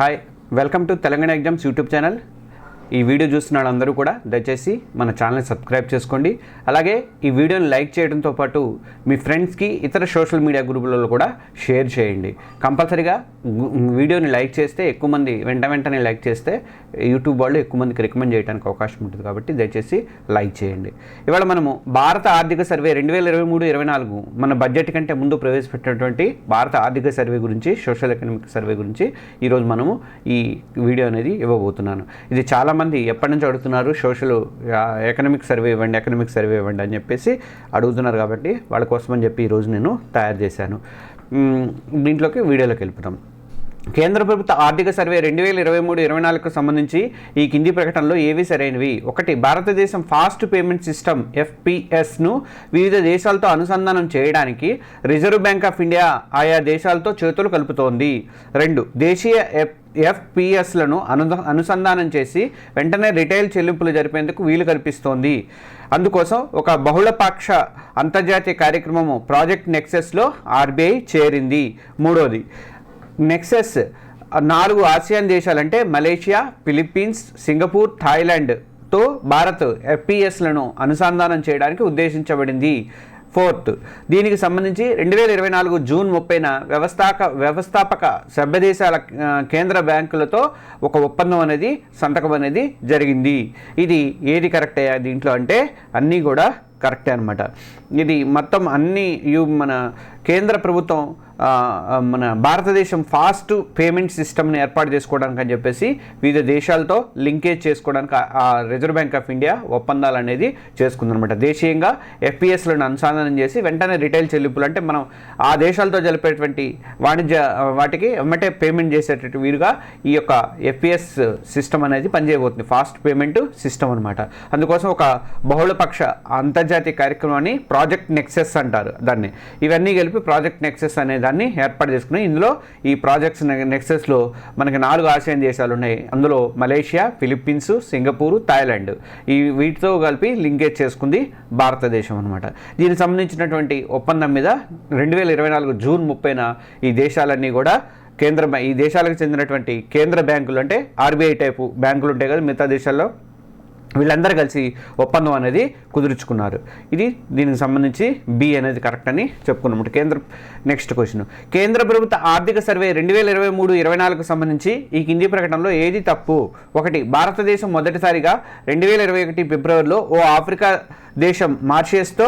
Hi welcome to Telangana exams YouTube channel ఈ video చూస్తున్న వాళ్ళందరూ కూడా దయచేసి మన ఛానల్ని సబ్స్క్రైబ్ చేసుకోండి. అలాగే ఈ వీడియోని లైక్ చేయడంతో పాటు మీ ఫ్రెండ్స్కి ఇతర సోషల్ మీడియా గ్రూపులలో కూడా షేర్ చేయండి. కంపల్సరీగా వీడియోని లైక్ చేస్తే ఎక్కువ మంది వెంట వెంటనే లైక్ చేస్తే యూట్యూబ్ వాళ్ళు ఎక్కువ మందికి రికమెండ్ చేయడానికి అవకాశం ఉంటుంది కాబట్టి దయచేసి లైక్ చేయండి. ఇవాళ మనము భారత ఆర్థిక సర్వే రెండు వేల ఇరవై మూడు ఇరవై నాలుగు మన బడ్జెట్ కంటే ముందు ప్రవేశపెట్టినటువంటి భారత ఆర్థిక సర్వే గురించి సోషల్ ఎకనామిక్ సర్వే గురించి ఈరోజు మనము ఈ వీడియో అనేది ఇవ్వబోతున్నాను. ఇది చాలా చాలామంది ఎప్పటి నుంచి అడుగుతున్నారు సోషల్ ఎకనామిక్ సర్వే ఇవ్వండి ఎకనామిక్ సర్వే ఇవ్వండి అని చెప్పేసి అడుగుతున్నారు కాబట్టి వాళ్ళ కోసం అని చెప్పి ఈరోజు నేను తయారు చేశాను. దీంట్లోకి వీడియోలోకి వెళ్ళిపోతాం కేంద్ర ప్రభుత్వ ఆర్థిక సర్వే రెండు వేల ఇరవై మూడు ఇరవై నాలుగుకు సంబంధించి ఈ కింది ప్రకటనలో ఏవి సరైనవి? ఒకటి భారతదేశం ఫాస్ట్ పేమెంట్ సిస్టమ్ ఎఫ్పిఎస్ను వివిధ దేశాలతో అనుసంధానం చేయడానికి రిజర్వ్ బ్యాంక్ ఆఫ్ ఇండియా ఆయా దేశాలతో చేతులు కలుపుతోంది. రెండు దేశీయ ఎఫ్ ఎఫ్పిఎస్లను అను అనుసంధానం చేసి వెంటనే రిటైల్ చెల్లింపులు జరిపేందుకు వీలు కల్పిస్తోంది. అందుకోసం ఒక బహుళపక్ష అంతర్జాతీయ కార్యక్రమము ప్రాజెక్ట్ నెక్సెస్లో ఆర్బీఐ చేరింది. మూడోది నెక్సెస్ నాలుగు ఆసియాన్ దేశాలంటే మలేషియా ఫిలిప్పీన్స్ సింగపూర్ థాయిలాండ్తో భారత్ ఎఫ్పిఎస్లను అనుసంధానం చేయడానికి ఉద్దేశించబడింది. ఫోర్త్. దీనికి సంబంధించి రెండు వేల ఇరవై నాలుగు జూన్ ముప్పైన వ్యవస్థాక వ్యవస్థాపక సభ్యదేశాల కేంద్ర బ్యాంకులతో ఒక ఒప్పందం అనేది సంతకం అనేది జరిగింది. ఇది ఏది కరెక్ట్ అయ్యా దీంట్లో అంటే అన్నీ కూడా కరెక్టే అనమాట ఇది మొత్తం అన్ని యు మన కేంద్ర ప్రభుత్వం మన భారతదేశం ఫాస్ట్ పేమెంట్ సిస్టమ్ని ఏర్పాటు చేసుకోవడానికి అని చెప్పేసి వివిధ దేశాలతో లింకేజ్ చేసుకోవడానికి ఆ- రిజర్వ్ బ్యాంక్ ఆఫ్ ఇండియా ఒప్పందాలు అనేది చేసుకుందనమాట దేశీయంగా ఎఫ్పిఎస్లను అనుసంధానం చేసి వెంటనే రిటైల్ చెల్లింపులు అంటే మనం ఆ దేశాలతో జరిపేటువంటి వాణిజ్య వాటికి వెంటనే పేమెంట్ చేసేటట్టు వీరుగా ఈ యొక్క ఎఫ్పిఎస్ సిస్టమ్ అనేది పనిచేయబోతుంది. ఫాస్ట్ పేమెంట్ సిస్టమ్ అనమాట అందుకోసం ఒక బహుళపక్ష అంతర్జాతీయ కార్యక్రమాన్ని ప్రాజెక్ట్ నెక్సెస్ అంటారు దాన్ని. ఇవన్నీ కలిపి ప్రాజెక్ట్ నెక్సెస్ అనే దాన్ని ఏర్పాటు చేసుకుని ఇందులో ఈ ప్రాజెక్ట్స్ నెక్సెస్లో మనకి నాలుగు ఆసియన్ దేశాలు ఉన్నాయి. అందులో మలేషియా ఫిలిప్పీన్స్ సింగపూర్ థాయిలాండ్. ఈ వీటితో కలిపి లింకేజ్ చేసుకుంది భారతదేశం అనమాట దీనికి సంబంధించినటువంటి ఒప్పందం మీద రెండు వేల ఇరవై నాలుగు జూన్ ముప్పైన ఈ దేశాలన్నీ కూడా కేంద్ర ఈ దేశాలకు చెందినటువంటి కేంద్ర బ్యాంకులు అంటే ఆర్బీఐ టైపు బ్యాంకులు ఉంటాయి కదా మిగతా దేశాల్లో. వీళ్ళందరూ కలిసి ఒప్పందం అనేది కుదుర్చుకున్నారు. ఇది దీనికి సంబంధించి బి అనేది కరెక్ట్ అని చెప్పుకున్నాం. కేంద్ర నెక్స్ట్ క్వశ్చన్ కేంద్ర ప్రభుత్వ ఆర్థిక సర్వే రెండు వేల ఇరవై మూడు ఇరవై నాలుగు సంబంధించి ఈ కింది ప్రకటనలో ఏది తప్పు? ఒకటి భారతదేశం మొదటిసారిగా రెండు వేల ఇరవై ఒకటి ఫిబ్రవరిలో ఓ ఆఫ్రికా దేశం మార్షియస్తో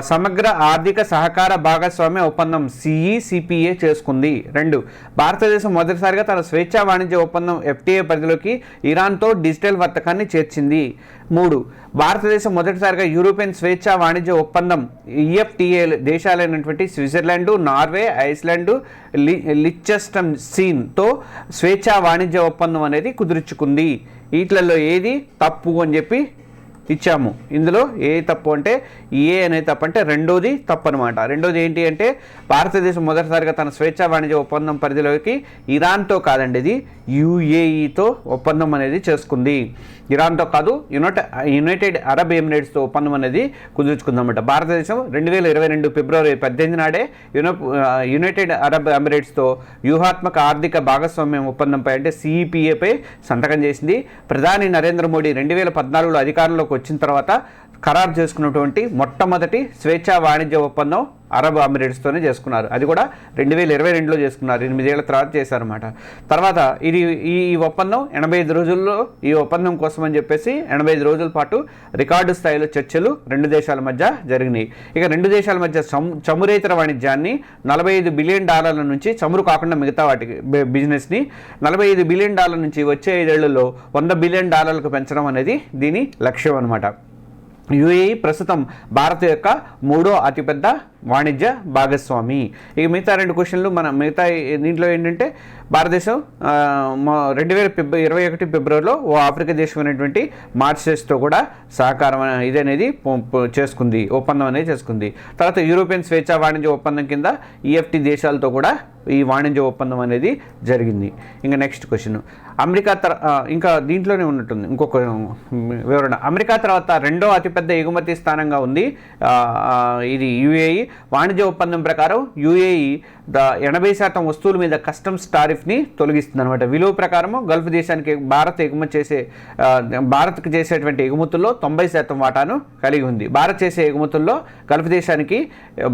సమగ్ర ఆర్థిక సహకార భాగస్వామ్య ఒప్పందం సిఈసిపిఏ చేసుకుంది. రెండు భారతదేశం మొదటిసారిగా తన స్వేచ్ఛా వాణిజ్య ఒప్పందం ఎఫ్టీఏ పరిధిలోకి ఇరాన్తో డిజిటల్ వర్తకాన్ని చేర్చింది. మూడు భారతదేశం మొదటిసారిగా యూరోపియన్ స్వేచ్ఛా వాణిజ్య ఒప్పందం ఈఎఫ్టీఏ దేశాలైనటువంటి స్విట్జర్లాండ్ నార్వే ఐస్లాండ్ లి లిచెస్టన్ సీన్తో స్వేచ్ఛా వాణిజ్య ఒప్పందం అనేది కుదుర్చుకుంది. వీటిలలో ఏది తప్పు అని చెప్పి ఇచ్చాము. ఇందులో ఏ తప్పు అంటే ఏ అనే తప్పు అంటే రెండోది తప్పు అనమాట రెండోది ఏంటి అంటే భారతదేశం మొదటిసారిగా తన స్వేచ్ఛా వాణిజ్య ఒప్పందం పరిధిలోకి ఇరాన్తో కాదండి ఇది యుఏఈతో ఒప్పందం అనేది చేసుకుంది. ఇరాన్తో కాదు యునైటెడ్ యునైటెడ్ అరబ్ ఎమిరేట్స్తో ఒప్పందం అనేది కుదుర్చుకుందన్నమాట. భారతదేశం రెండు వేల ఇరవై రెండు ఫిబ్రవరి పద్దెనిమిది నాడే యునో యునైటెడ్ అరబ్ ఎమిరేట్స్తో వ్యూహాత్మక ఆర్థిక భాగస్వామ్యం ఒప్పందంపై అంటే సిఈపిఏపై సంతకం చేసింది. ప్రధాని నరేంద్ర మోడీ రెండు వేల పద్నాలుగులో అధికారంలోకి వచ్చిన తర్వాత ఖరారు చేసుకున్నటువంటి మొట్టమొదటి స్వేచ్ఛా వాణిజ్య ఒప్పందం అరబ్ అమిరేట్స్తోనే చేసుకున్నారు. అది కూడా రెండు వేల ఇరవై రెండులో చేసుకున్నారు. ఎనిమిదేళ్ళ తర్వాత చేశారన్నమాట. తర్వాత ఇది ఈ ఒప్పందం ఎనభై ఐదు రోజుల్లో ఈ ఒప్పందం కోసం అని చెప్పేసి ఎనభై ఐదు రోజుల పాటు రికార్డు స్థాయిలో చర్చలు రెండు దేశాల మధ్య జరిగినాయి. ఇక రెండు దేశాల మధ్య చము చమురేతర వాణిజ్యాన్ని నలభై ఐదు బిలియన్ డాలర్ల నుంచి చమురు కాకుండా మిగతా వాటికి బిజినెస్ని నలభై ఐదు బిలియన్ డాలర్ల నుంచి వచ్చే ఐదేళ్ళలో వంద బిలియన్ డాలర్లకు పెంచడం అనేది దీని లక్ష్యం అనమాట యుఏఈ ప్రస్తుతం భారత్ యొక్క మూడో అతిపెద్ద వాణిజ్య భాగస్వామి. ఇక మిగతా రెండు క్వశ్చన్లు మన మిగతా దీంట్లో ఏంటంటే భారతదేశం రెండు వేల ఫిబ్ ఇరవై ఒకటి ఫిబ్రవరిలో ఓ ఆఫ్రికా దేశం అయినటువంటి మార్చెస్తో కూడా సహకారం ఇది అనేది చేసుకుంది ఒప్పందం అనేది చేసుకుంది. తర్వాత యూరోపియన్ స్వేచ్ఛా వాణిజ్య ఒప్పందం కింద ఈఎఫ్టీ దేశాలతో కూడా ఈ వాణిజ్య ఒప్పందం అనేది జరిగింది. ఇంకా నెక్స్ట్ క్వశ్చన్. అమెరికా తర ఇంకా దీంట్లోనే ఉన్నట్టుంది. ఇంకొక వివరణ. అమెరికా తర్వాత రెండో అతిపెద్ద ఎగుమతి స్థానంగా ఉంది. ఇది యుఏఈ. వాణిజ్య ఒప్పందం ప్రకారం యూఏఈ ఎనభై శాతం వస్తువుల మీద కస్టమ్స్ టారిఫ్ని తొలగిస్తుంది అనమాట విలువ ప్రకారము గల్ఫ్ దేశానికి భారత్ ఎగుమతి చేసే భారత్కి చేసేటువంటి ఎగుమతుల్లో తొంభై శాతం వాటాను కలిగి ఉంది. భారత్ చేసే ఎగుమతుల్లో గల్ఫ్ దేశానికి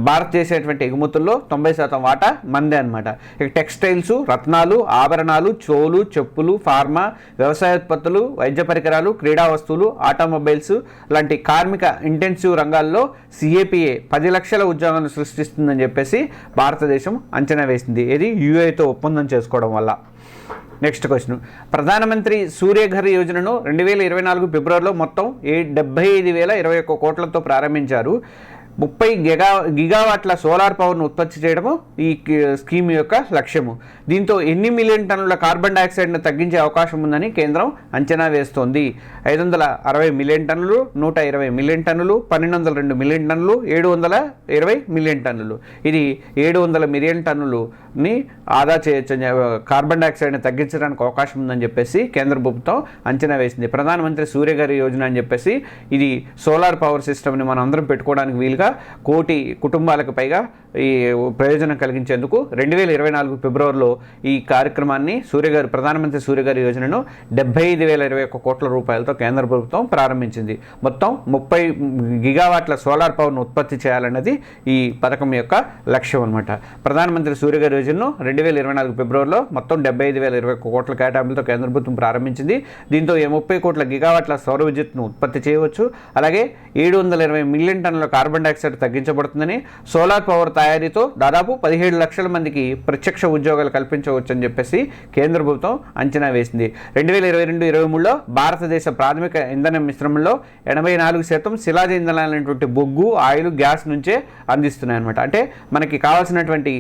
భారత్ చేసేటువంటి ఎగుమతుల్లో తొంభై శాతం వాటా మందే అనమాట ఇక టెక్స్టైల్స్ రత్నాలు ఆభరణాలు చోలు చెప్పులు ఫార్మా వ్యవసాయోత్పత్తులు వైద్య పరికరాలు క్రీడా వస్తువులు ఆటోమొబైల్స్ లాంటి కార్మిక ఇంటెన్సివ్ రంగాల్లో సిఏపిఏ పది లక్షల ఉద్యోగాలను సృష్టిస్తుందని చెప్పేసి భారతదేశం అంచనా వేసింది. ఇది యూఏతో ఒప్పందం చేసుకోవడం వల్ల. Next question. ప్రధానమంత్రి సూర్యఘర్ యోజనను రెండు వేల ఇరవై నాలుగు ఫిబ్రవరిలో మొత్తం ఏ డెబ్బై ఐదు వేల ఇరవై ఒక్క కోట్లతో ప్రారంభించారు. ముప్పై గిగా గిగావాట్ల సోలార్ పవర్ను ఉత్పత్తి చేయడము ఈ స్కీమ్ యొక్క లక్ష్యము. దీంతో ఎన్ని మిలియన్ టన్నుల కార్బన్ డైఆక్సైడ్ను తగ్గించే అవకాశం ఉందని కేంద్రం అంచనా వేస్తోంది. ఐదు వందల అరవై మిలియన్ టన్నులు నూట ఇరవై మిలియన్ టన్నులు పన్నెండు వందల రెండు మిలియన్ టన్నులు ఏడు వందల ఇరవై మిలియన్ టన్నులు. ఇది ఏడు వందల మిలియన్ టన్నులుని ఆదా చేయొచ్చు కార్బన్ డైఆక్సైడ్ని తగ్గించడానికి అవకాశం ఉందని చెప్పేసి కేంద్ర ప్రభుత్వం అంచనా వేసింది. ప్రధానమంత్రి సూర్యగారి యోజన అని చెప్పేసి ఇది సోలార్ పవర్ సిస్టమ్ని మనం అందరం పెట్టుకోవడానికి వీలుగా కోటి కుటుంబాలకు పైగా ఈ ప్రయోజనం కలిగించేందుకు రెండు వేల ఇరవై నాలుగు ఫిబ్రవరిలో ఈ కార్యక్రమాన్ని సూర్యగారి ప్రధానమంత్రి సూర్యగారి యోజనను డెబ్బై ఐదు వేల ఇరవై ఒక్క కోట్ల రూపాయలతో కేంద్ర ప్రభుత్వం ప్రారంభించింది. మొత్తం ముప్పై గిగావాట్ల సోలార్ పవర్ను ఉత్పత్తి చేయాలన్నది ఈ పథకం యొక్క లక్ష్యం అనమాట ప్రధానమంత్రి సూర్యగారి యోజనను రెండు వేల ఇరవై నాలుగు ఫిబ్రవరిలో మొత్తం డెబ్బై ఐదు వేల ఇరవై ఒక్క కోట్ల కేటాయింపులతో కేంద్ర ప్రభుత్వం ప్రారంభించింది. దీంతో ఈ ముప్పై కోట్ల గిగావాట్ల సౌర విద్యుత్ను ఉత్పత్తి చేయవచ్చు. అలాగే ఏడు వందల ఇరవై మిలియన్ టన్నుల కార్బన్ డైఆక్సైడ్ తగ్గించబడుతుందని సోలార్ పవర్ తయారీతో దాదాపు పదిహేడు లక్షల మందికి ప్రత్యక్ష ఉద్యోగాలు కల్పించవచ్చు అని చెప్పేసి కేంద్ర ప్రభుత్వం అంచనా వేసింది. రెండు వేల ఇరవై రెండు ఇరవై మూడులో భారతదేశ ప్రాథమిక ఇంధన మిశ్రమంలో ఎనభై నాలుగు శాతం శిలాజ ఇంధనాలైనటువంటి బొగ్గు ఆయిల్ గ్యాస్ నుంచే అందిస్తున్నాయి అనమాట అంటే మనకి కావాల్సినటువంటి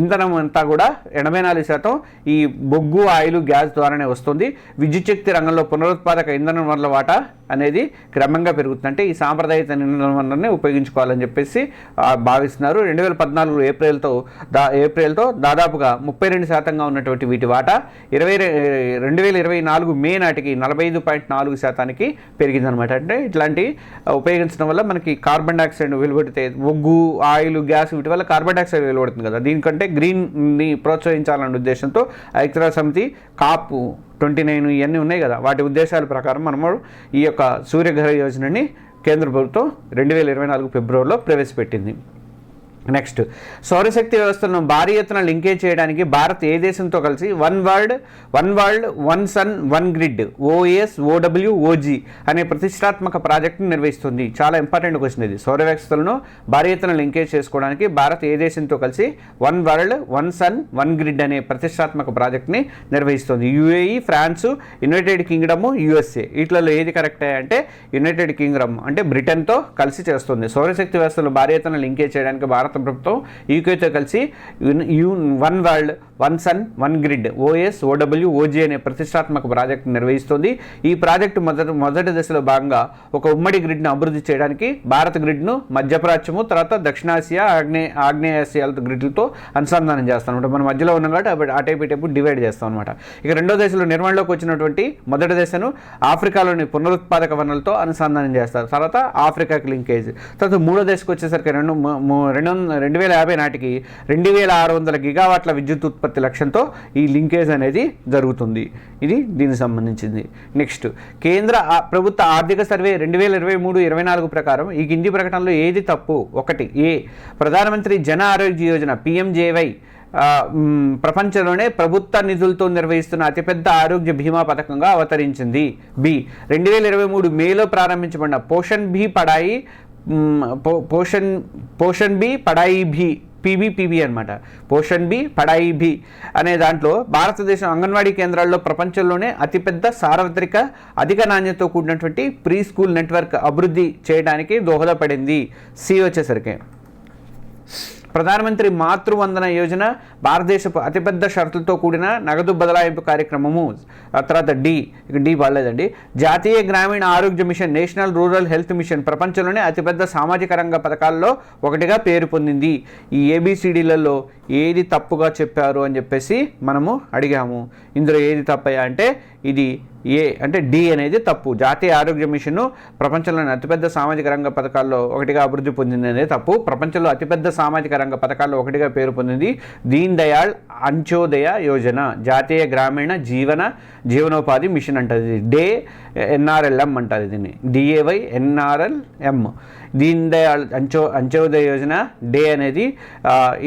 ఇంధనం అంతా కూడా ఎనభై నాలుగు శాతం ఈ బొగ్గు ఆయిల్ గ్యాస్ ద్వారానే వస్తుంది. విద్యుత్ శక్తి రంగంలో పునరుత్పాదక ఇంధనం వనరుల వాటా అనేది క్రమంగా పెరుగుతుంది అంటే ఈ సాంప్రదాయ ఇంధన వనరుని ఉపయోగించుకోవాలని చెప్పేసి బాగా భావిస్తున్నారు రెండు వేల పద్నాలుగు ఏప్రిల్తో దా ఏప్రిల్తో దాదాపుగా ముప్పై రెండు శాతంగా ఉన్నటువంటి వీటి వాటా ఇరవై రెండు వేల ఇరవై నాలుగు మే నాటికి నలభై ఐదు పాయింట్ నాలుగు శాతానికి పెరిగిందనమాట అంటే ఇట్లాంటి ఉపయోగించడం వల్ల మనకి కార్బన్ డైఆక్సైడ్ వెలువడితే ఒగ్గు ఆయిల్ గ్యాస్ వీటి వల్ల కార్బన్ డైఆక్సైడ్ వెలువడుతుంది కదా. దీనికంటే గ్రీన్ని ప్రోత్సహించాలన్న ఉద్దేశంతో ఐక్యరాజ్య సమితి కాపు ట్వంటీ నైన్ ఇవన్నీ ఉన్నాయి కదా. వాటి ఉద్దేశాల ప్రకారం మనము ఈ యొక్క సూర్యగ్రహ యోజనని కేంద్ర ప్రభుత్వం రెండు వేల ఇరవై నాలుగు ఫిబ్రవరిలో ప్రవేశపెట్టింది. నెక్స్ట్. సౌరశక్తి వ్యవస్థలను భారీ ఎత్తున లింకేజ్ చేయడానికి భారత్ ఏ దేశంతో కలిసి one world one world one sun one grid OS OW OG అనే ప్రతిష్టాత్మక ప్రాజెక్టును నిర్వహిస్తుంది. చాలా ఇంపార్టెంట్ క్వశ్చన్ ఇది. సౌర వ్యవస్థలను భారీ ఎత్తున లింకేజ్ చేసుకోవడానికి భారత్ ఏ దేశంతో కలిసి one world one sun one grid అనే ప్రతిష్టాత్మక ప్రాజెక్ట్ని నిర్వహిస్తుంది. UAE France United Kingdom USA. వీటిలో ఏది కరెక్ట్ అంటే యునైటెడ్ కింగ్డమ్ అంటే బ్రిటన్తో కలిసి చేస్తుంది. సౌరశక్తి వ్యవస్థలు భారీ ఎత్తున లింకేజ్ చేయడానికి భారత్ ప్రభుత్వం యూకేతో కలిసి U one world one sun one grid OS OW OG అనే ప్రతిష్టాత్మక ప్రాజెక్టు నిర్వహిస్తుంది. ఈ ప్రాజెక్టు మొదటి మొదటి దశలో భాగంగా ఒక ఉమ్మడి గ్రిడ్ను అభివృద్ధి చేయడానికి భారత గ్రిడ్ను మధ్యప్రాచ్యము తర్వాత దక్షిణాసియా ఆగ్నే ఆగ్నేయాసియాల గ్రిడ్లతో అనుసంధానం చేస్తాం అనమాట మన మధ్యలో ఉన్నాం కాబట్టి అప్పుడు అటైపు ఇటైపు డివైడ్ చేస్తాం అనమాట ఇక రెండో దశలో నిర్మాణంలోకి వచ్చినటువంటి మొదటి దశను ఆఫ్రికాలోని పునరుత్పాదక వనరులతో అనుసంధానం చేస్తారు. తర్వాత ఆఫ్రికాకి లింకేజ్. తర్వాత మూడో దశకు వచ్చేసరికి రెండు రెండు రెండు వేల యాభై నాటికి రెండు వేల ఆరు వందల గిగావాట్ల విద్యుత్ ఉత్పత్తి లక్ష్యంతో ఈ లింకేజ్ అనేది జరుగుతుంది. ఇది దీనికి సంబంధించింది. నెక్స్ట్ కేంద్ర ప్రభుత్వ ఆర్థిక సర్వే రెండు వేల ఇరవై మూడు ఇరవై నాలుగు ప్రకారం ఈ కింది ప్రకటనలో ఏది తప్పు? ఒకటి ఏ ప్రధానమంత్రి జన ఆరోగ్య యోజన పిఎంజేవై ప్రపంచంలోనే ప్రభుత్వ నిధులతో నిర్వహిస్తున్న అతిపెద్ద ఆరోగ్య బీమా పథకంగా అవతరించింది. బి రెండు వేల ఇరవై మూడు మేలో ప్రారంభించబడిన పోషన్ బి పడాయి పోషన్ పో- పోషణ్ పోషణ్ బి పడాయి భీ పీబీపీబీ అనమాట పోషన్ బి పడాయి బి అనే దాంట్లో భారతదేశం అంగన్వాడీ కేంద్రాల్లో ప్రపంచంలోనే అతిపెద్ద సార్వత్రిక అధిక నాణ్యతతో కూడినటువంటి ప్రీ స్కూల్ నెట్వర్క్ అభివృద్ధి చేయడానికి దోహదపడింది. సి వచ్చేసరికి. ప్రధానమంత్రి మాతృవందన యోజన భారతదేశపు అతిపెద్ద షరతులతో కూడిన నగదు బదలాయింపు కార్యక్రమము తర్వాత డి ఇక డి పడలేదండి జాతీయ గ్రామీణ ఆరోగ్య mission national rural health mission ప్రపంచంలోనే అతిపెద్ద సామాజిక రంగ పథకాల్లో ఒకటిగా పేరు పొందింది. ఈ ఏబిసిడీలలో ఏది తప్పుగా చెప్పారు అని చెప్పేసి మనము అడిగాము. ఇందులో ఏది తప్పయ్యా అంటే ఇది ఏ అంటే డి అనేది తప్పు. జాతీయ ఆరోగ్య మిషన్ ప్రపంచంలోని అతిపెద్ద సామాజిక రంగ పథకాల్లో ఒకటిగా అభివృద్ధి పొందింది అనేది తప్పు. ప్రపంచంలో అతిపెద్ద సామాజిక రంగ పథకాల్లో ఒకటిగా పేరు పొందింది దీన్ దయాళ్ అంత్యోదయ యోజన జాతీయ గ్రామీణ జీవన జీవనోపాధి మిషన్ అంటది. డే ఎన్ఆర్ఎల్ఎం అంటారు దీన్ని. DAY NRLM. దీన్ దయాళ్ అంచో అంత్యోదయ యోజన. డే అనేది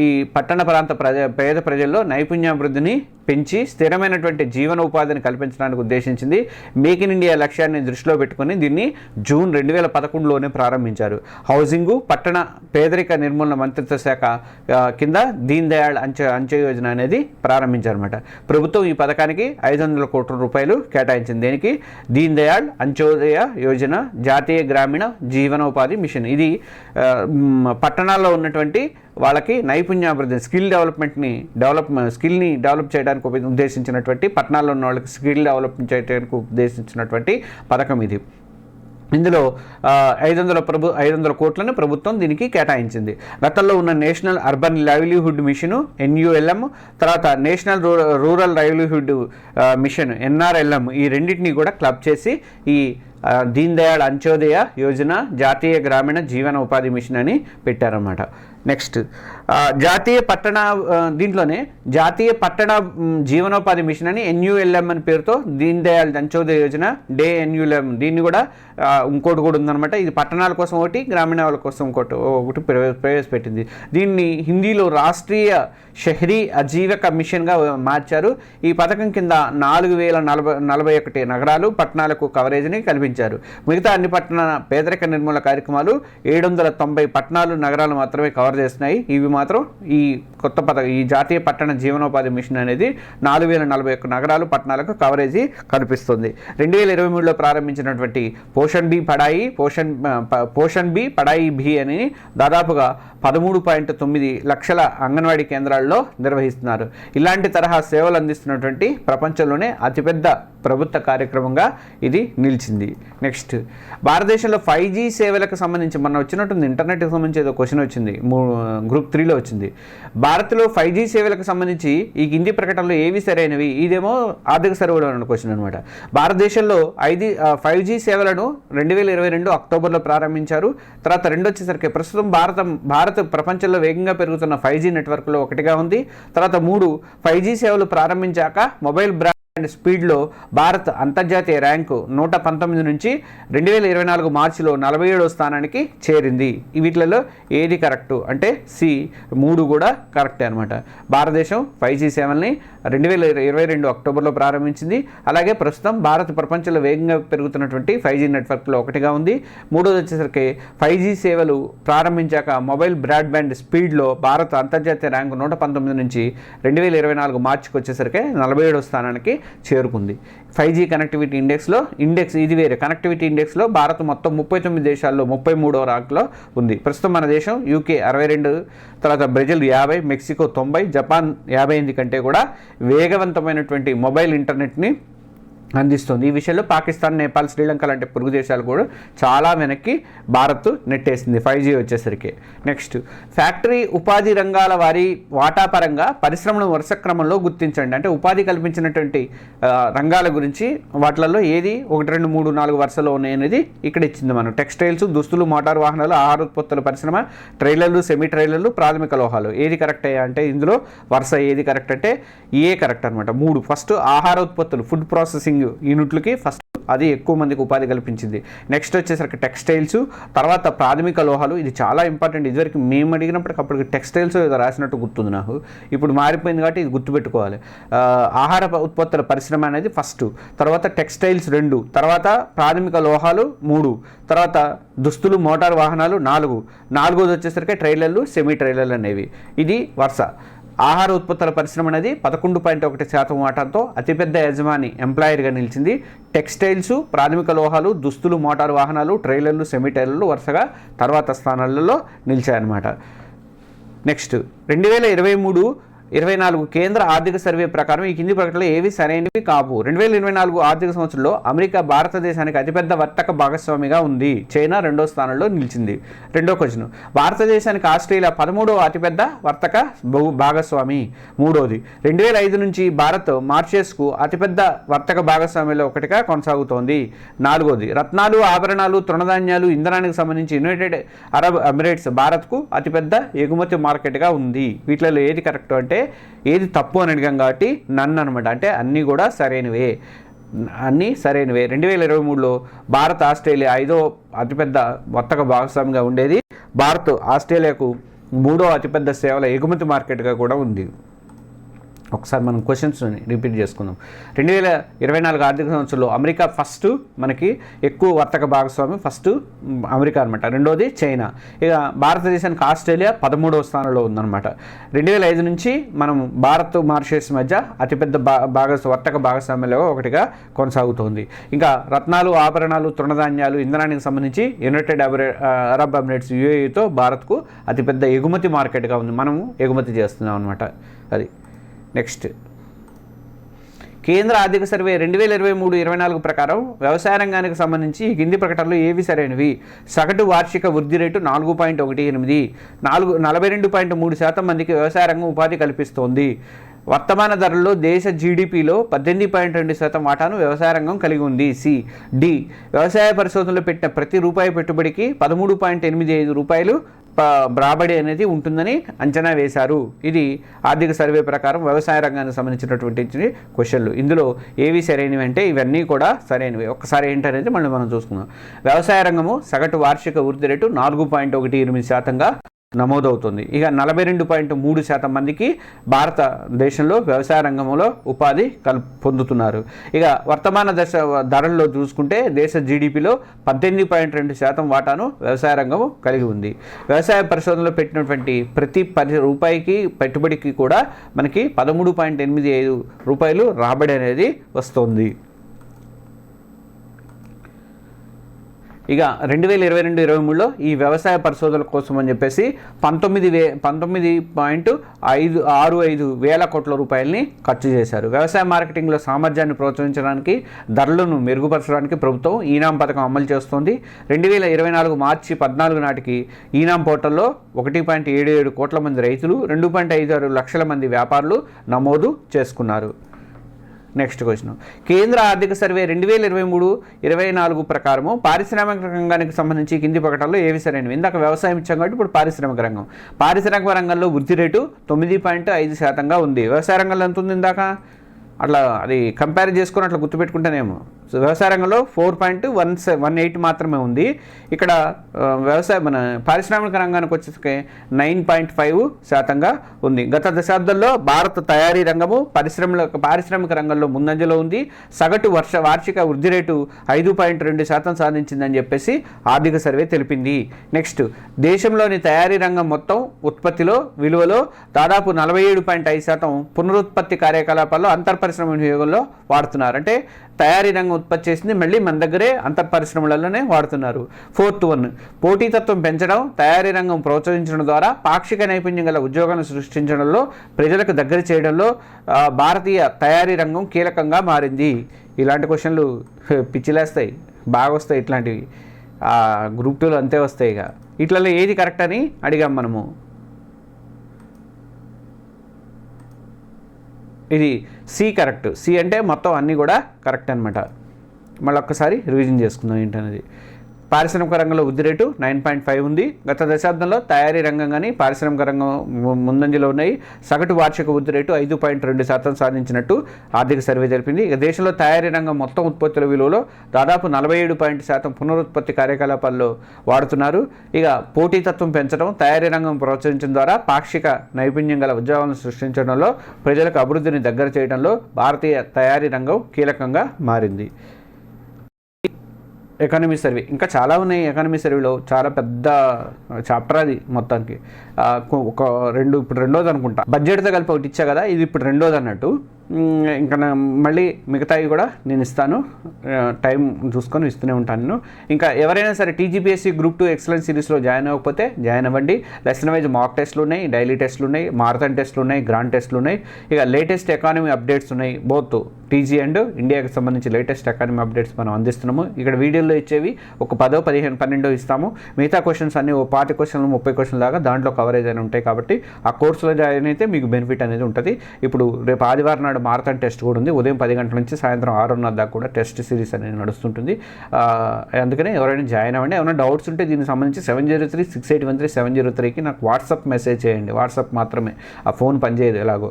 ఈ పట్టణ ప్రాంత ప్రజ పేద ప్రజల్లో నైపుణ్యాభివృద్ధిని పెంచి స్థిరమైనటువంటి జీవనోపాధిని కల్పించడానికి ఉద్దేశించింది. మేక్ ఇన్ ఇండియా లక్ష్యాన్ని దృష్టిలో పెట్టుకొని దీన్ని జూన్ రెండు వేల పదకొండులోనే ప్రారంభించారు. హౌసింగు పట్టణ పేదరిక నిర్మూలన మంత్రిత్వ శాఖ కింద దీన్ దయాళ్ అంచ అంచె యోజన అనేది ప్రారంభించారన్నమాట. ప్రభుత్వం ఈ పథకానికి ఐదు వందల కోట్ల రూపాయలు కేటాయించింది. దేనికి? దీన్ దయాళ్ అంత్యోదయ యోజన జాతీయ గ్రామీణ జీవనోపాధి మిషన్. ఇది పట్టణాల్లో ఉన్నటువంటి వాళ్ళకి నైపుణ్యాభివృద్ధి స్కిల్ డెవలప్మెంట్ని డెవలప్ స్కిల్ని డెవలప్ చేయడానికి ఉపయోగ ఉద్దేశించినటువంటి పట్టణాల్లో ఉన్న వాళ్ళకి స్కిల్ డెవలప్ చేయడానికి ఉద్దేశించినటువంటి పథకం ఇది. ఇందులో ఐదు వందల ప్రభు ఐదు వందల కోట్లను ప్రభుత్వం దీనికి కేటాయించింది. గతంలో ఉన్న national urban livelihood mission NULM తర్వాత నేషనల్ రూ- రూరల్ లైవ్లీహుడ్ మిషన్ ఎన్ఆర్ఎల్ఎం ఈ రెండింటినీ కూడా క్లబ్ చేసి ఈ దీన్ దయాళ్ అంత్యోదయ యోజన జాతీయ గ్రామీణ జీవన ఉపాధి మిషన్ అని పెట్టారన్నమాట. నెక్స్ట్ జాతీయ పట్టణ దీంట్లోనే జాతీయ పట్టణ జీవనోపాధి మిషన్ అని ఎన్యుఎల్ఎం అని పేరుతో దీన్ దయాళ్ అంత్యోదయ యోజన డే ఎన్యుఎల్ఎం దీన్ని కూడా ఇంకోటి కూడా ఉందన్నమాట. ఇది పట్టణాల కోసం ఒకటి గ్రామీణ వాళ్ళ కోసం ఇంకోటి ఒకటి ప్రవేశపెట్టింది. దీన్ని హిందీలో రాష్ట్రీయ షహరీ అజీవక మిషన్గా మార్చారు. ఈ పథకం కింద నాలుగు వేల నలభై నలభై ఒకటి నగరాలు పట్టణాలకు కవరేజ్ని కల్పించారు. మిగతా అన్ని పట్టణ పేదరిక నిర్మూలన కార్యక్రమాలు ఏడు వందల తొంభై పట్టణాలు నగరాలు మాత్రమే కవర్ చేస్తున్నాయి. ఇవి మాత్రం ఈ కొత్త పథకం ఈ జాతీయ పట్టణ జీవనోపాధి మిషన్ అనేది నాలుగు వేల నలభై ఒక్క నగరాలు పట్టణాలకు కవరేజీ కల్పిస్తుంది. రెండు వేల ఇరవై మూడులో ప్రారంభించినటువంటి Poshan B Padhai Poshan Poshan B Padhai B అని దాదాపుగా పదమూడు పాయింట్ తొమ్మిది లక్షల అంగన్వాడీ కేంద్రాల్లో నిర్వహిస్తున్నారు. ఇలాంటి తరహా సేవలు అందిస్తున్నటువంటి ప్రపంచంలోనే అతిపెద్ద ప్రభుత్వ కార్యక్రమంగా ఇది నిలిచింది. నెక్స్ట్ భారతదేశంలో ఫైవ్ జీ సేవలకు సంబంధించి మొన్న వచ్చినట్టుంది ఇంటర్నెట్కి సంబంధించి ఏదో క్వశ్చన్ వచ్చింది గ్రూప్ త్రీలో వచ్చింది. భారత్లో ఫైవ్ జీ సేవలకు సంబంధించి ఈ కింది ప్రకటనలో ఏవి సరైనవి? ఇదేమో ఆర్థిక సర్వేలో ఉన్న క్వశ్చన్ అనమాట భారతదేశంలో ఐదు ఫైవ్ జీ సేవలను రెండు వేల ఇరవై రెండు అక్టోబర్లో ప్రారంభించారు. తర్వాత రెండు వచ్చేసరికి ప్రస్తుతం భారత భారత్ ప్రపంచంలో వేగంగా పెరుగుతున్న ఫైవ్ జీ నెట్వర్క్లో ఒకటిగా ఉంది. తర్వాత మూడు ఫైవ్ జీ సేవలు ప్రారంభించాక మొబైల్ బ్రా అండ్ స్పీడ్లో భారత్ అంతర్జాతీయ ర్యాంకు నూట పంతొమ్మిది నుంచి రెండు వేల ఇరవై నాలుగు మార్చిలో నలభై ఏడో స్థానానికి చేరింది. వీటిలలో ఏది కరెక్టు? అంటే సి మూడు కూడా కరెక్టే అనమాట భారతదేశం ఫైవ్ జీ సేవల్ని రెండు వేల ఇరవై రెండు అక్టోబర్లో ప్రారంభించింది. అలాగే ప్రస్తుతం భారత్ ప్రపంచంలో వేగంగా పెరుగుతున్నటువంటి ఫైవ్ జీ నెట్వర్క్లో ఒకటిగా ఉంది. మూడోది వచ్చేసరికి ఫైవ్ జీ సేవలు ప్రారంభించాక మొబైల్ బ్రాడ్బ్యాండ్ స్పీడ్లో భారత్ అంతర్జాతీయ ర్యాంకు నూట పంతొమ్మిది నుంచి రెండు వేల ఇరవై నాలుగు మార్చికి వచ్చేసరికి నలభై ఏడో స్థానానికి చేరుకుంది. ఫైవ్ జీ కనెక్టివిటీ ఇండెక్స్లో ఇండెక్స్ ఇది వేరే. కనెక్టివిటీ ఇండెక్స్లో భారత్ మొత్తం ముప్పై తొమ్మిది దేశాల్లో ముప్పై మూడవ ర్యాంక్లో ఉంది. ప్రస్తుతం మన దేశం యూకే అరవై రెండు తర్వాత బ్రెజిల్ యాభై మెక్సికో తొంభై జపాన్ యాభై ఎనిమిది కంటే కూడా వేగవంతమైనటువంటి మొబైల్ ఇంటర్నెట్ని అందిస్తుంది. ఈ విషయంలో పాకిస్తాన్ నేపాల్ శ్రీలంక లాంటి పొరుగు దేశాలు కూడా చాలా వెనక్కి భారత్ నెట్టేసింది. ఫైవ్ జీ వచ్చేసరికి. నెక్స్ట్ ఫ్యాక్టరీ ఉపాధి రంగాల వారి వాటా పరంగా పరిశ్రమను వరుస క్రమంలో గుర్తించండి. అంటే ఉపాధి కల్పించినటువంటి రంగాల గురించి వాటిలలో ఏది ఒకటి రెండు మూడు నాలుగు వరుసలో ఉన్నాయి అనేది ఇక్కడ ఇచ్చింది మనం. టెక్స్టైల్స్ దుస్తులు మోటార్ వాహనాలు ఆహార ఉత్పత్తుల పరిశ్రమ ట్రైలర్లు సెమీ ట్రైలర్లు ప్రాథమిక లోహాలు. ఏది కరెక్ట్ అయ్యా అంటే ఇందులో వరుస ఏది కరెక్ట్ అంటే ఏ కరెక్ట్ అనమాట మూడు. ఫస్ట్ ఆహార ఉత్పత్తులు ఫుడ్ ప్రాసెసింగ్ యూనిట్లకి ఫస్ట్ అది ఎక్కువ మందికి ఉపాధి కల్పించింది. నెక్స్ట్ వచ్చేసరికి టెక్స్టైల్స్ తర్వాత ప్రాథమిక లోహాలు ఇది చాలా ఇంపార్టెంట్ ఇదివరకు మేము అడిగినప్పటికి అప్పటికి టెక్స్టైల్స్ ఏదో రాసినట్టు గుర్తుంది నాకు. ఇప్పుడు మారిపోయింది కాబట్టి ఇది గుర్తుపెట్టుకోవాలి. ఆహార ఉత్పత్తుల పరిశ్రమ అనేది ఫస్ట్ తర్వాత టెక్స్టైల్స్ రెండు. తర్వాత ప్రాథమిక లోహాలు మూడు. తర్వాత దుస్తులు మోటార్ వాహనాలు నాలుగు. నాలుగోది వచ్చేసరికి ట్రైలర్లు సెమీ ట్రైలర్లు అనేవి. ఇది వరుస. ఆహార ఉత్పత్తుల పరిశ్రమ అనేది పదకొండు పాయింట్ ఒకటి శాతం వాటాతో అతిపెద్ద యజమాని ఎంప్లాయర్గా నిలిచింది. టెక్స్టైల్స్ ప్రాథమిక లోహాలు దుస్తులు మోటారు వాహనాలు ట్రైలర్లు సెమీటైలర్లు వరుసగా తర్వాత స్థానాలలో నిలిచాయన్నమాట. నెక్స్ట్ రెండు వేల ఇరవై మూడు ఇరవై నాలుగు కేంద్ర ఆర్థిక సర్వే ప్రకారం ఈ కింది ప్రకటనలు ఏవి సరైనవి కావు. రెండు వేల ఇరవై నాలుగు ఆర్థిక సంవత్సరంలో అమెరికా భారతదేశానికి అతిపెద్ద వర్తక భాగస్వామిగా ఉంది. చైనా రెండో స్థానంలో నిలిచింది. రెండో క్వశ్చన్. భారతదేశానికి ఆస్ట్రేలియా పదమూడవ అతిపెద్ద వర్తక భాగస్వామి. మూడోది. రెండు వేల ఐదు నుంచి భారత్ మార్షియస్కు అతిపెద్ద వర్తక భాగస్వామిలో ఒకటిగా కొనసాగుతోంది. నాలుగోది. రత్నాలు ఆభరణాలు తృణధాన్యాలు ఇంధనానికి సంబంధించి యునైటెడ్ అరబ్ ఎమిరేట్స్ భారత్కు అతిపెద్ద ఎగుమతి మార్కెట్గా ఉంది. వీటిలో ఏది కరెక్ట్ అంటే ఏది తప్పు అని అడిగాం కాబట్టి నన్ను అనమాట అంటే అన్నీ కూడా సరైనవే. అన్నీ సరైనవే. రెండు వేల ఇరవై మూడులో భారత్ ఆస్ట్రేలియా ఐదో అతిపెద్ద వర్తక భాగస్వామిగా ఉండేది. భారత్ ఆస్ట్రేలియాకు మూడో అతిపెద్ద సేవల ఎగుమతి మార్కెట్గా కూడా ఉంది. ఒకసారి మనం క్వశ్చన్స్ రిపీట్ చేసుకుందాం. రెండు వేల ఇరవై నాలుగు ఆర్థిక సంవత్సరంలో అమెరికా ఫస్ట్ మనకి ఎక్కువ వర్తక భాగస్వామి ఫస్ట్ అమెరికా అనమాట రెండోది చైనా. ఇక భారతదేశానికి ఆస్ట్రేలియా పదమూడవ స్థానంలో ఉందన్నమాట. రెండు వేల ఐదు నుంచి మనం భారత్ మారిషస్ మధ్య అతిపెద్ద భా భాగ వర్తక భాగస్వామ్యంలో ఒకటిగా కొనసాగుతోంది. ఇంకా రత్నాలు ఆభరణాలు తృణధాన్యాలు ఇంధనానికి సంబంధించి యునైటెడ్ అబరే అరబ్ అమిరేట్స్ యుఏఈతో భారత్కు అతిపెద్ద ఎగుమతి మార్కెట్గా ఉంది. మనము ఎగుమతి చేస్తున్నాం అనమాట అది. నెక్స్ట్. కేంద్ర ఆర్థిక సర్వే రెండు వేల ఇరవై మూడు ఇరవై నాలుగు ప్రకారం వ్యవసాయ రంగానికి సంబంధించి ఈ కింది ప్రకటనలు ఏవి సరైనవి? సగటు వార్షిక వృద్ధి రేటు నాలుగు పాయింట్ ఒకటి ఎనిమిది నాలుగు నలభై రెండు పాయింట్ మూడు శాతం మందికి వ్యవసాయ రంగం ఉపాధి కల్పిస్తోంది. వర్తమాన ధరల్లో దేశ జీడిపిలో పద్దెనిమిది పాయింట్ రెండు శాతం వాటాను వ్యవసాయ రంగం కలిగి ఉంది. సి. డి. వ్యవసాయ పరిశోధనలో పెట్టిన ప్రతి రూపాయి పెట్టుబడికి పదమూడు పాయింట్ ఎనిమిది ఐదు రూపాయలు రాబడి అనేది ఉంటుందని అంచనా వేశారు. ఇది ఆర్థిక సర్వే ప్రకారం వ్యవసాయ రంగానికి సంబంధించినటువంటి క్వశ్చన్లు. ఇందులో ఏవి సరైనవి అంటే ఇవన్నీ కూడా సరైనవి. ఒక్కసారి ఏంటనేది మళ్ళీ మనం చూసుకుందాం. వ్యవసాయ రంగము సగటు వార్షిక వృద్ధి రేటు నాలుగు పాయింట్ ఒకటి ఎనిమిది శాతంగా నమోదవుతుంది. ఇక నలభై రెండు పాయింట్ మూడు శాతం మందికి భారతదేశంలో వ్యవసాయ రంగంలో ఉపాధి కల్ పొందుతున్నారు. ఇక వర్తమాన దశ ధరల్లో చూసుకుంటే దేశ జీడిపిలో పద్దెనిమిది పాయింట్ రెండు శాతం వాటాను వ్యవసాయ రంగం కలిగి ఉంది. వ్యవసాయ పరిశోధనలో పెట్టినటువంటి ప్రతి పది రూపాయికి పెట్టుబడికి కూడా మనకి పదమూడు పాయింట్ ఎనిమిది ఐదు రూపాయలు రాబడి అనేది వస్తుంది. ఇక రెండు వేల ఇరవై రెండు ఇరవై మూడులో ఈ వ్యవసాయ పరిశోధనల కోసం అని చెప్పేసి పంతొమ్మిది వే పంతొమ్మిది పాయింట్ ఐదు ఆరు ఐదు వేల కోట్ల రూపాయలని ఖర్చు చేశారు. వ్యవసాయ మార్కెటింగ్లో సామర్థ్యాన్ని ప్రోత్సహించడానికి ధరలను మెరుగుపరచడానికి ప్రభుత్వం ఈనాం పథకం అమలు చేస్తోంది. రెండు వేల ఇరవై నాలుగు మార్చి పద్నాలుగు నాటికి ఈనాం పోర్టల్లో ఒకటి పాయింట్ ఏడు ఏడు కోట్ల మంది రైతులు రెండు పాయింట్ ఐదు ఆరు లక్షల మంది వ్యాపారులు నమోదు చేసుకున్నారు. Next question. కేంద్ర ఆర్థిక సర్వే రెండు వేల ఇరవై మూడు ఇరవై నాలుగు ప్రకారము పారిశ్రామిక రంగానికి సంబంధించి కింది ప్రకటనలో ఏవి సరైనవి? ఇందాక వ్యవసాయం ఇచ్చాం కాబట్టి ఇప్పుడు పారిశ్రామిక రంగం. పారిశ్రామిక రంగంలో వృద్ధి రేటు తొమ్మిది పాయింట్ ఐదు శాతంగా ఉంది. వ్యవసాయ రంగంలో ఎంత ఉంది ఇందాక? అట్లా అది కంపేర్ చేసుకుని అట్లా గుర్తుపెట్టుకుంటేనేమో. వ్యవసాయ రంగంలో four point one one eight మాత్రమే ఉంది. ఇక్కడ వ్యవసాయ మన పారిశ్రామిక రంగానికి వచ్చేసరికి నైన్ పాయింట్ ఫైవ్ శాతంగా ఉంది. గత దశాబ్దంలో భారత తయారీ రంగము పరిశ్రమల పారిశ్రామిక రంగంలో ముందంజలో ఉంది. సగటు వర్ష వార్షిక వృద్ధి రేటు ఐదు పాయింట్ రెండు శాతం సాధించిందని చెప్పేసి ఆర్థిక సర్వే తెలిపింది. నెక్స్ట్ దేశంలోని తయారీ రంగం మొత్తం ఉత్పత్తిలో విలువలో దాదాపు నలభై ఏడు పాయింట్ ఐదు శాతం పునరుత్పత్తి కార్యకలాపాల్లో అంతర్ పరిశ్రమ వినియోగంలో వాడుతున్నారు. అంటే తయారీ రంగం ఉత్పత్తి చేసింది. మళ్ళీ మన దగ్గరే అంతర్ పరిశ్రమలలోనే వాడుతున్నారు. ఫోర్త్ వన్ పోటీతత్వం పెంచడం తయారీ రంగం ప్రోత్సహించడం ద్వారా పాక్షిక నైపుణ్యం గల ఉద్యోగాలను సృష్టించడంలో ప్రజలకు దగ్గర చేయడంలో భారతీయ తయారీ రంగం కీలకంగా మారింది. ఇలాంటి క్వశ్చన్లు పిచ్చిలేస్తాయి. బాగా వస్తాయి ఇట్లాంటివి. గ్రూప్ టూలో అంతే వస్తాయి ఇక. ఇట్లలో ఏది కరెక్ట్ అని అడిగాం మనము. ఇది సి కరెక్ట్ సి అంటే మొత్తం అన్నీ కూడా కరెక్ట్ అనమాట మళ్ళీ ఒక్కసారి రివిజన్ చేసుకుందాం ఏంటనేది. పారిశ్రామిక రంగంలో వృద్ధి రేటు నైన్ పాయింట్ ఫైవ్ ఉంది. గత దశాబ్దంలో తయారీ రంగం కానీ పారిశ్రామిక రంగం ముందంజలో ఉన్నాయి. సగటు వార్షిక వృద్ధి రేటు ఐదు పాయింట్ రెండు శాతం సాధించినట్టు ఆర్థిక సర్వే జరిపింది. ఇక దేశంలో తయారీ రంగం మొత్తం ఉత్పత్తుల విలువలో దాదాపు నలభై ఏడు పాయింట్ శాతం పునరుత్పత్తి కార్యకలాపాల్లో వాడుతున్నారు. ఇక పోటీతత్వం పెంచడం తయారీ రంగం ప్రోత్సహించడం ద్వారా పాక్షిక నైపుణ్యం గల ఉద్యోగాలను సృష్టించడంలో ప్రజలకు అభివృద్ధిని దగ్గర చేయడంలో భారతీయ తయారీ రంగం కీలకంగా మారింది. ఎకానమీ సర్వే ఇంకా చాలా ఉన్నాయి ఎకానమీ సర్వేలో చాలా పెద్ద చాప్టర్ అది మొత్తానికి. ఒక రెండు ఇప్పుడు రెండోది అనుకుంటా బడ్జెట్తో కలిపి ఒకటి ఇచ్చా కదా? ఇది ఇప్పుడు రెండోది అన్నట్టు ఇంకా మళ్ళీ మిగతావి కూడా నేను ఇస్తాను. టైం చూసుకొని ఇస్తూనే ఉంటాను నేను. ఇంకా ఎవరైనా సరే టీజీపీఎస్సీ గ్రూప్ టూ ఎక్సలెన్స్ సిరీస్లో జాయిన్ అవ్వకపోతే జాయిన్ అవ్వండి. లెసన్ వైజ్ మాక్ టెస్ట్లు ఉన్నాయి డైలీ టెస్ట్లు ఉన్నాయి మారథన్ టెస్ట్లు ఉన్నాయి గ్రాండ్ టెస్ట్లు ఉన్నాయి. ఇక లేటెస్ట్ ఎకానమీ అప్డేట్స్ ఉన్నాయి బోత్ టీజీ అండ్ ఇండియాకి సంబంధించి లేటెస్ట్ ఎకానమీ అప్డేట్స్ మనం అందిస్తున్నాము. ఇక్కడ వీడియోలో ఇచ్చేవి ఒక పదో పదిహేను పన్నెండో ఇస్తాము. మిగతా క్వశ్చన్స్ అన్ని ఓ పాతి క్వశ్చన్లు ముప్పై క్వశ్చన్ దాకా దాంట్లో కవరేజ్ అని ఉంటాయి కాబట్టి ఆ కోర్సులో జాయిన్ అయితే మీకు బెనిఫిట్ అనేది ఉంటుంది. ఇప్పుడు రేపు ఆదివారం నాడు మారథాన్ టెస్ట్ కూడా ఉంది. ఉదయం పది గంటల నుంచి సాయంత్రం ఆరున్నర దాకా కూడా టెస్ట్ సిరీస్ అనేది నడుస్తుంటుంది. అందుకనే ఎవరైనా జాయిన్ అవ్వండి. ఏమైనా డౌట్స్ ఉంటే దీనికి సంబంధించి seven zero three six eight one three seven zero త్రీకి నాకు వాట్సాప్ మెసేజ్ చేయండి. వాట్సాప్ మాత్రమే. ఆ ఫోన్ పనిచేయదు ఎలాగో.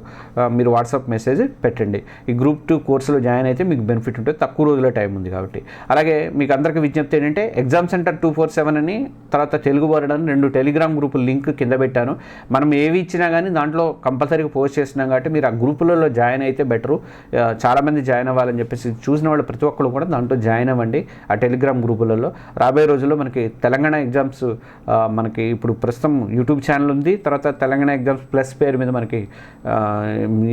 మీరు వాట్సాప్ మెసేజ్ పెట్టండి. ఈ గ్రూప్ టూ కోర్సులో జాయిన్ అయితే మీకు బెనిఫిట్ ఉంటుంది. తక్కువ రోజుల టైం ఉంది కాబట్టి. అలాగే మీకు అందరికీ విజ్ఞప్తి ఏంటంటే exam centre two four seven అని తర్వాత తెలుగు వర్డ్ అని రెండు టెలిగ్రామ్ గ్రూపుల లింక్ కింద పెట్టాను. మనం ఏవి ఇచ్చినా కానీ దాంట్లో కంపల్సరీగా పోస్ట్ చేస్తున్నాం కాబట్టి మీరు ఆ గ్రూపులలో జాయిన్ అయితే అయితే బెటరు చాలామంది జాయిన్ అవ్వాలని చెప్పేసి చూసిన వాళ్ళు ప్రతి ఒక్కరు కూడా దాంట్లో జాయిన్ అవ్వండి ఆ టెలిగ్రామ్ గ్రూపులలో. రాబోయే రోజుల్లో మనకి తెలంగాణ ఎగ్జామ్స్ మనకి ఇప్పుడు ప్రస్తుతం యూట్యూబ్ ఛానల్ ఉంది తర్వాత తెలంగాణ ఎగ్జామ్స్ ప్లస్ పేరు మీద మనకి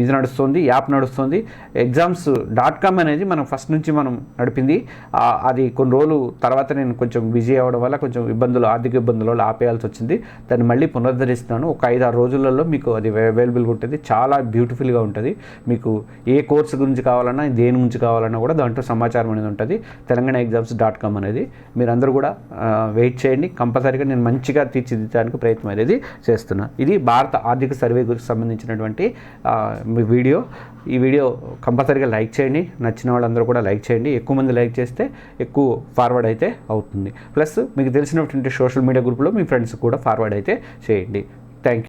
ఇది నడుస్తుంది యాప్ నడుస్తుంది. ఎగ్జామ్స్ డాట్ కామ్ అనేది మనం ఫస్ట్ నుంచి మనం నడిపింది. అది కొన్ని రోజులు తర్వాత నేను కొంచెం బిజీ అవ్వడం వల్ల కొంచెం ఇబ్బందులు ఆర్థిక ఇబ్బందుల వల్ల ఆపేయాల్సి వచ్చింది. దాన్ని మళ్ళీ పునరుద్ధరిస్తున్నాను ఒక ఐదు ఆరు రోజులలో మీకు అది అవైలబుల్గా ఉంటుంది. చాలా బ్యూటిఫుల్గా ఉంటుంది. మీకు ఏ కోర్సు గురించి కావాలన్నా దేని గురించి కావాలన్నా కూడా దాంట్లో సమాచారం అనేది ఉంటుంది. తెలంగాణ ఎగ్జామ్స్ డాట్ కామ్ అనేది. మీరందరూ కూడా వెయిట్ చేయండి. కంపల్సరీగా నేను మంచిగా తీర్చిదిద్దడానికి ప్రయత్నం అనేది చేస్తున్నా. ఇది భారత ఆర్థిక సర్వే గురించి సంబంధించినటువంటి మీ వీడియో. ఈ వీడియో కంపల్సరీగా లైక్ చేయండి. నచ్చిన వాళ్ళందరూ కూడా లైక్ చేయండి. ఎక్కువ మంది లైక్ చేస్తే ఎక్కువ ఫార్వర్డ్ అయితే అవుతుంది. ప్లస్ మీకు తెలిసినటువంటి సోషల్ మీడియా గ్రూప్లో మీ ఫ్రెండ్స్ కూడా ఫార్వర్డ్ అయితే చేయండి.